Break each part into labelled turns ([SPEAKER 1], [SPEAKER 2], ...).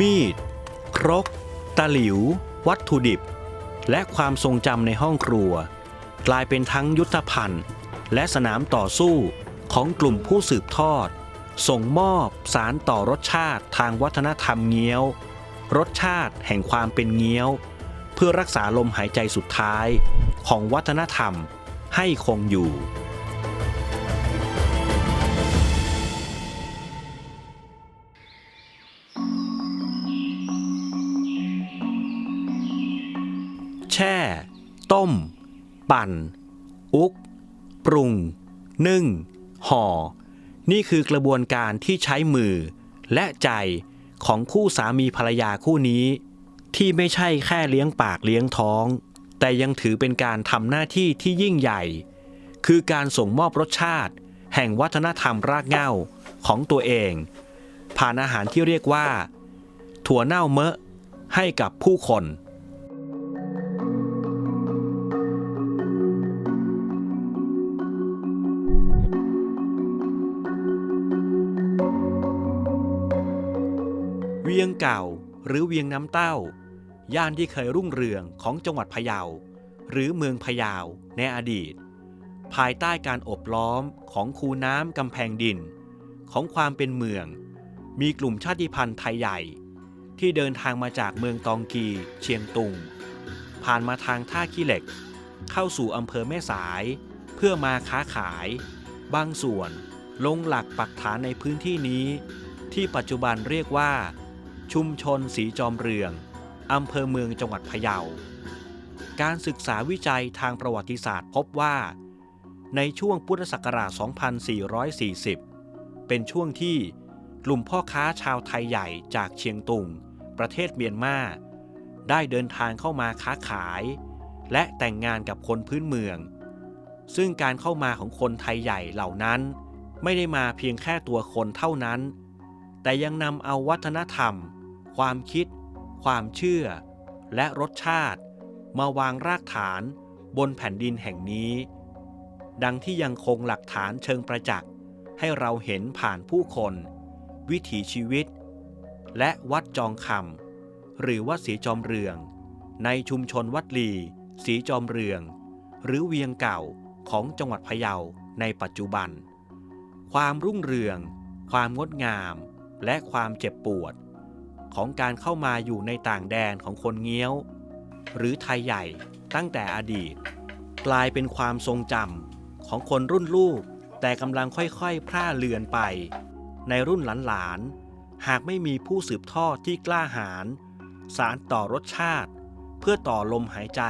[SPEAKER 1] มีด ครก ตะหลิว วัตถุดิบ และความทรงจำในห้องครัว กลายเป็นทั้งยุทธภัณฑ์ และสนามต่อสู้ของกลุ่มผู้สืบทอด ส่งมอบสารต่อรสชาติทางวัฒนธรรมเงี้ยว รสชาติแห่งความเป็นเงี้ยว เพื่อรักษาลมหายใจสุดท้ายของวัฒนธรรมให้คงอยู่ แช่ ต้ม ปั่น อุก ปรุง นึ่ง ห่อ นี่คือกระบวนการที่ใช้มือ และใจของคู่สามีภรรยาคู่นี้ ที่ไม่ใช่แค่เลี้ยงปากเลี้ยงท้อง แต่ยังถือเป็นการทำหน้าที่ที่ยิ่งใหญ่ คือการส่งมอบรสชาติ แห่งวัฒนธรรมรากเหง้าของตัวเอง ผ่านอาหารที่เรียกว่า ถั่วเน่าเมะให้กับผู้คน วียงเก่า หรือเวียงน้ำเต้า ย่านที่เคยรุ่งเรืองของจังหวัดพะเยา หรือเมืองพะเยาในอดีต ภายใต้การอบล้อมของคูน้ำกำแพงดิน ของความเป็นเมือง มีกลุ่มชาติพันธุ์ไทยใหญ่ ที่เดินทางมาจากเมืองตองกี เชียงตุง ผ่านมาทางท่าขี้เหล็ก เข้าสู่อำเภอแม่สาย เพื่อมาค้าขาย บางส่วนลงหลักปักฐานในพื้นที่นี้ที่ปัจจุบันเรียกว่า ชุมชนสีจอมเรือง อำเภอเมืองจังหวัดพะเยา การศึกษาวิจัยทางประวัติศาสตร์พบว่า ในช่วงพุทธศักราช 2440 เป็นช่วงที่กลุ่มพ่อค้าชาวไทยใหญ่จากเชียงตุง ประเทศเมียนมา ได้เดินทางเข้ามาค้าขาย และแต่งงานกับคนพื้นเมือง ซึ่งการเข้ามาของคนไทยใหญ่เหล่านั้น ไม่ได้มาเพียงแค่ตัวคนเท่านั้น แต่ยังนำเอาวัฒนธรรม ความคิด ความเชื่อ และรสชาติ มาวางรากฐานบนแผ่นดินแห่งนี้ ดังที่ยังคงหลักฐานเชิงประจักษ์ให้เราเห็นผ่านผู้คน วิถีชีวิต และวัดจองคำหรือวัดศรีจอมเรือง ในชุมชนวัดลีศรีจอมเรือง หรือเวียงเก่าของจังหวัดพะเยาในปัจจุบัน ความรุ่งเรือง ความงดงาม และความเจ็บปวด ของการเข้ามาอยู่ในต่างแดนของคนเงี้ยว หรือไทยใหญ่ตั้งแต่อดีต กลายเป็นความทรงจำของคนรุ่นลูก แต่กำลังค่อยๆ พร่าเลือนไป ในรุ่นหลานๆ หากไม่มีผู้สืบทอดที่กล้าหาญสารต่อรสชาติ เพื่อต่อลมหายใจ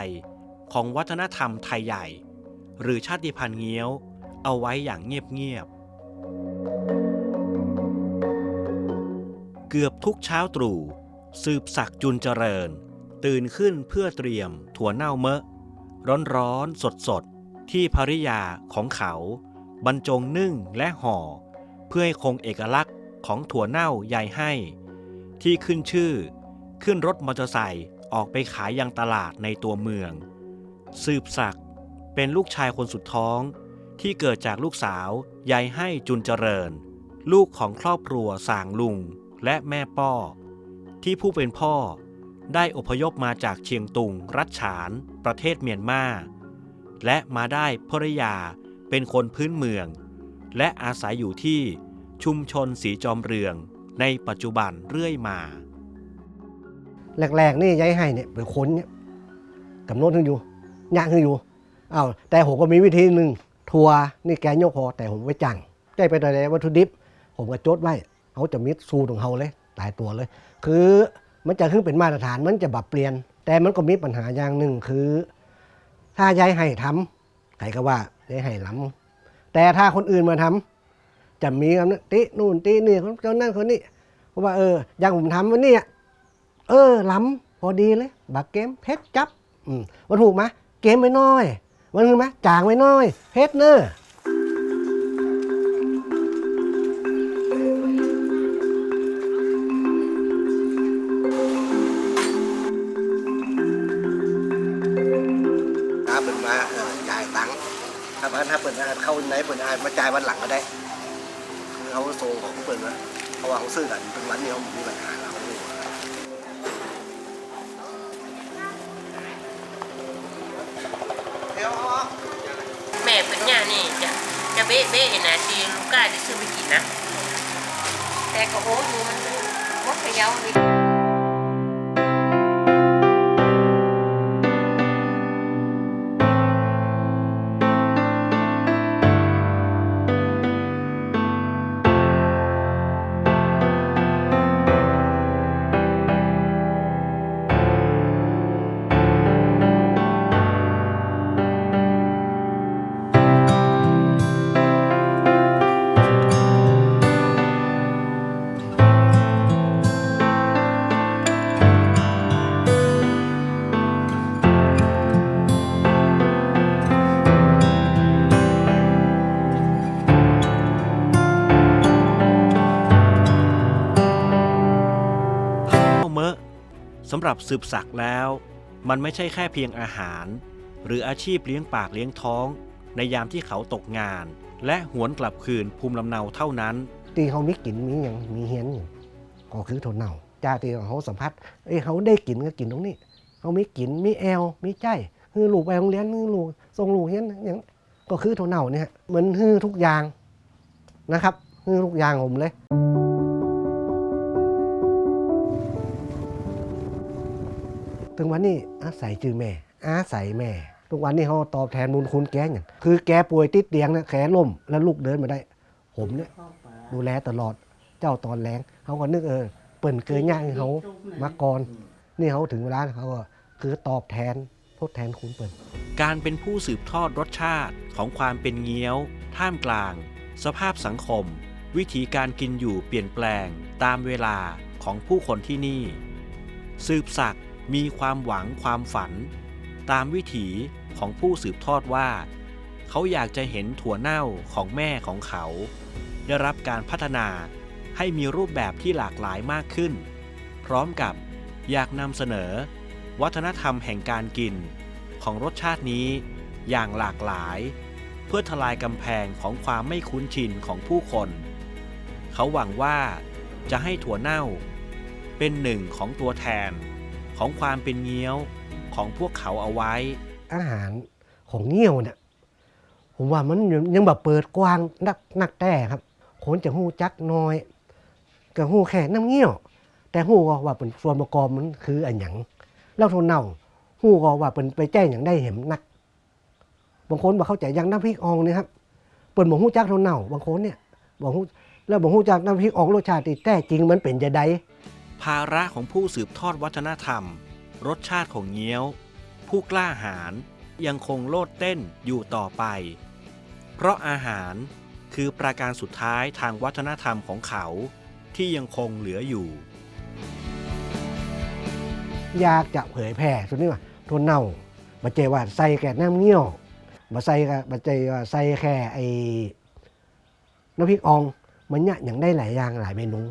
[SPEAKER 1] ของวัฒนธรรมไทยใหญ่ หรือชาติพันธุ์เงี้ยว เอาไว้อย่างเงียบๆ เกือบทุกเช้าตรู่สืบศักจุนเจริญ ตื่นขึ้นเพื่อเตรียมถั่วเน่าเมอะร้อนๆ สดๆ ที่ภริยาของเขา บรรจงนึ่งและห่อ เพื่อให้คงเอกลักษณ์ของถั่วเน่าใหญ่ให้ ที่ขึ้นชื่อ ขึ้นรถมอเตอร์ไซค์ออกไปขายยังตลาดในตัวเมือง สืบศักดิ์เป็นลูกชายคนสุดท้อง ที่เกิดจากลูกสาวยายให้จุนเจริญ ลูกของครอบครัวสางลุง และแม่ป้อ ที่ผู้เป็นพ่อได้อพยพมาจากเชียงตุง รัชฉาน ประเทศเมียนมา และมาได้ภริยาเป็นคนพื้นเมือง และอาศัยอยู่ที่ชุมชนสีจอมเรือง ในปัจจุบันเรื่อยมา
[SPEAKER 2] แรกๆนี่ย้ายให้เนี่ยเป็นคนเนี่ยกำหนดขึ้นอยู่ยากขึ้นอยู่อ้าวแต่ผมก็มีวิธีหนึ่งทัวร์นี่แกยกพอแต่ผมไว้จังได้ไปแต่วัตถุดิบ ผมก็จดไว้ เขาจะมิดสูตรของเขาเลยหลายตัวเลย คือมันจะขึ้นเป็นมาตรฐานมันจะปรับเปลี่ยน แต่มันก็มีปัญหาอย่างหนึ่งคือ ถ้ายายให้ทำใครก็ว่ายายให้ล้ำแต่ถ้าคนอื่นมาทำจะมีคำนั้นตินู่นตินี่คนเจ้านั่นคนนี้เพราะว่าเอออย่างผมทำวันนี้เออล้ำพอดีเลยบักเกมเพชรจับอืมว่าถูกไหมเกมไว้น้อยวันนึงไหมจางไว้น้อยเพชรเนอานถ้าเปิดอาหารเข้าไหนเปิดอาหารมาจ่ายวันหลังก็ได้คือเขาโซ่ของเขาเปิดนะเพราะว่าเขาซื้อกันเป็นวันเดียวมีปัญหาแล้วเขาแม่
[SPEAKER 3] เป็นยานี่จะจะเบ๊ะเบ๊ะนะทีลูกก้าจะซื้อไปกินนะ แต่ก็โอ้ยมันมันขยา
[SPEAKER 1] วเลย สำหรับสืบสักแล้ว มันไม่ใช่แค่เพียงอาหาร หรืออาชีพเลี้ยงปากเลี้ยงท้อง ในยามที่เขาตกงาน และหวนกลับคืนภูมิลำเนาเท่านั้น
[SPEAKER 2] ตีเขามีกินมีอย่างมีเฮียนอย่างก็คือโทนเน่าจ้าตีเขาสัมผัสเอ้เขาได้กินก็กินตรงนี้เขามีกินมีแอลมีใจฮือลูกไปโรงเรียนฮือลูกส่งลูกเฮียนอย่างก็คือโทนเน่าเนี่ยเหมือนฮือทุกอย่างนะครับฮือทุกอย่างผมเลย ถึงวันนี้อาศัยจือแม่ อาศัยแม่ ทุกวันนี้เขาตอบแทนบุญคุณแกอย่างคือแกป่วยติดเตียงเนี่ยแขนล่มแล้วลูกเดินมาได้ ผมเนี่ยดูแลตลอดเจ้าตอนแรงเขาก็นึกเออเปิ่นเกยย่างเขามาก่อนนี่เขาถึงเวลาเขาก็คือตอบแทนทดแทนคุณเปิ่น
[SPEAKER 1] การเป็นผู้สืบทอดรสชาติของความเป็นเงี้ยว ท่ามกลาง สภาพสังคม วิธีการกินอยู่เปลี่ยนแปลงตามเวลาของผู้คนที่นี่ สืบสักด มีความหวังความฝัน ตามวิถีของผู้สืบทอดว่า เขาอยากจะเห็นถั่วเน่าของแม่ของเขา ได้รับการพัฒนาให้มีรูปแบบที่หลากหลายมากขึ้น พร้อมกับอยากนำเสนอ วัฒนธรรมแห่งการกิน ของรสชาตินี้อย่างหลากหลาย เพื่อทลายกำแพงของความไม่คุ้นชินของผู้คน เขาหวังว่าจะให้ถั่วเน่า เป็นหนึ่งของตัวแทน ของความเป็นเงี้ยวของพวกเขาเอาไว้
[SPEAKER 2] อาหารของเงี้ยวเนี่ยผมว่ามันยังแบบเปิดกว้างนักนักแต่ครับคนจะหู้จักน้อยก็หู้แค่น้ำเงี้ยว แต่หู้ก็ว่าเป็นส่วนประกอบมันคืออันหยังแล้วโทนเน่าหู้ก็ว่าเป็นไปแจ้งอย่างได้เห็นนัก บางคนบอกเข้าใจย่างน้ำพริกอองเนี่ยครับเปิดบอกหู้จักโทนเน่าบางคนเนี่ยบอกหู้แล้วบอกหู้จักน้ำพริกอองรสชาติแท้จริงมันเป็นจะได
[SPEAKER 1] ภาระของผู้สืบทอดวัฒนธรรม รสชาติของเงี้ยว ผู้กล้าหาญยังคงโลดเต้นอยู่ต่อไป เพราะอาหารคือประการสุดท้ายทางวัฒนธรรมของเขาที่ยังคงเหลืออยู่
[SPEAKER 2] อยากจะเผยแพร่ส่วนนี้ว่าโทนเน่าบัเจว่าใส่แก่น้ำเงี้ยวมาใส่กับบัเจว่าใส่แค่ไอ้น้ำพริกอ่อง มันเนี่ยอย่างได้หลายอย่างหลายเมนู